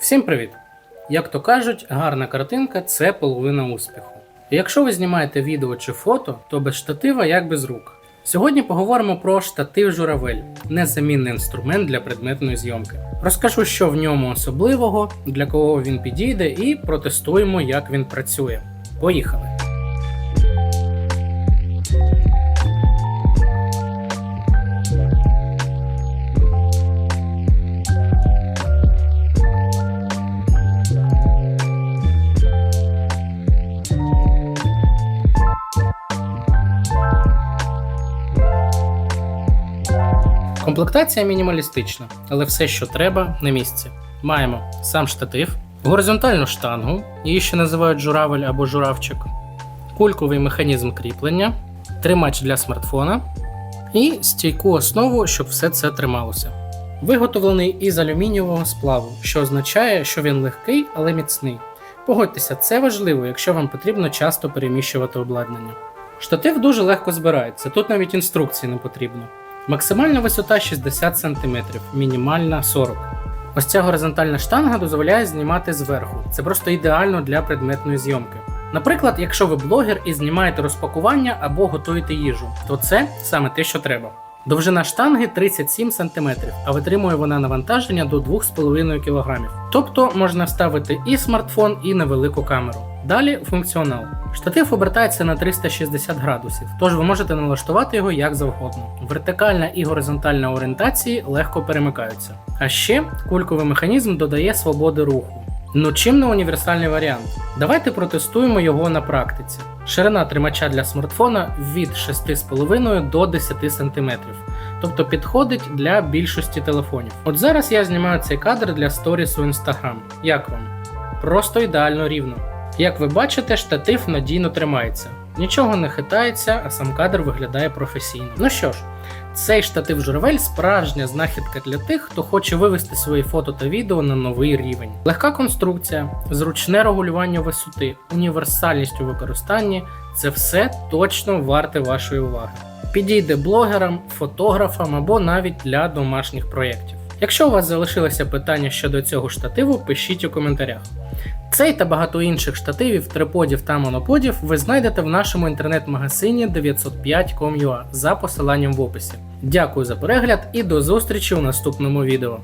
Всім привіт! Як то кажуть, гарна картинка це половина успіху. Якщо ви знімаєте відео чи фото, то без штатива як без рук. Сьогодні поговоримо про штатив журавель незамінний інструмент для предметної зйомки. Розкажу, що в ньому особливого, для кого він підійде, і протестуємо, як він працює. Поїхали! Комплектація мінімалістична, але все, що треба, на місці. Маємо сам штатив, горизонтальну штангу, її ще називають журавель або журавчик, кульковий механізм кріплення, тримач для смартфона і стійку основу, щоб все це трималося. Виготовлений із алюмінієвого сплаву, що означає, що він легкий, але міцний. Погодьтеся, це важливо, якщо вам потрібно часто переміщувати обладнання. Штатив дуже легко збирається, тут навіть інструкції не потрібно. Максимальна висота 60 см, мінімальна 40 Ось ця горизонтальна штанга дозволяє знімати зверху. Це просто ідеально для предметної зйомки. Наприклад, якщо ви блогер і знімаєте розпакування або готуєте їжу, то це саме те, що треба. Довжина штанги 37 см, а витримує вона навантаження до 2,5 кг. Тобто можна вставити і смартфон, і невелику камеру. Далі функціонал. Штатив обертається на 360 градусів, тож ви можете налаштувати його як завгодно. Вертикальна і горизонтальна орієнтації легко перемикаються. А ще кульковий механізм додає свободи руху. Ну чим не універсальний варіант? Давайте протестуємо його на практиці. Ширина тримача для смартфона від 6,5 до 10 см, тобто підходить для більшості телефонів. От зараз я знімаю цей кадр для сторіс у Instagram. Як вам? Просто ідеально рівно. Як ви бачите, штатив надійно тримається. Нічого не хитається, а сам кадр виглядає професійно. Ну що ж, цей штатив журавель справжня знахідка для тих, хто хоче вивести свої фото та відео на новий рівень. Легка конструкція, зручне регулювання висоти, універсальність у використанні це все точно варте вашої уваги. Підійде блогерам, фотографам або навіть для домашніх проєктів. Якщо у вас залишилося питання щодо цього штативу, пишіть у коментарях. Цей та багато інших штативів, триподів та моноподів ви знайдете в нашому інтернет-магазині 905.com.ua за посиланням в описі. Дякую за перегляд і до зустрічі у наступному відео.